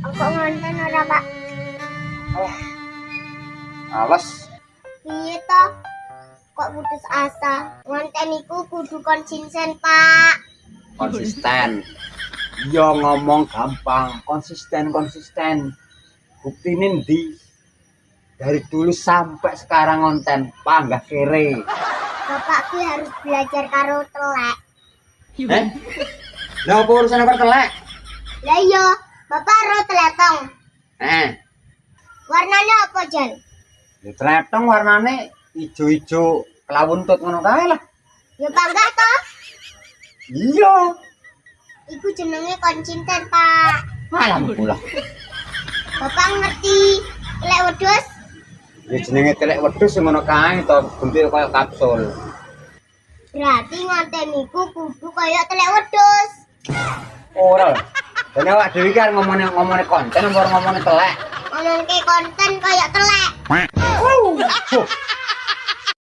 Kok ngonten ora, Pak? Alas, Piye to? Kok putus asa? Ngonten iku kudu konsisten, Pak. konsisten. Yo ngomong gampang, konsisten konsisten. Buktine ndi? Dari dulu sampai sekarang konten, panggah kere. Bapak ki harus belajar karo telek. Eh? Lah apa urusan apa telek? Lah iya, Bapak ro teletong. Eh, Warnanya apa, Jan? ya tretong warnane ijo-ijo kelawuntut ngono kae lah. Ya bangga to. Iya. Iku jenenge konsisten, Pak. Malam pula. Bapak ngerti telek wedhus? Ya jenenge telek wedhus sing ngono kae to, bentuk kaya kapsul. Berarti ngonten iku kudu kaya telek wedhus. Ora. Dan awak dhewe kan ngomongin ngomongin konten apa ngomongin telek? Ngomongke konten kaya telek.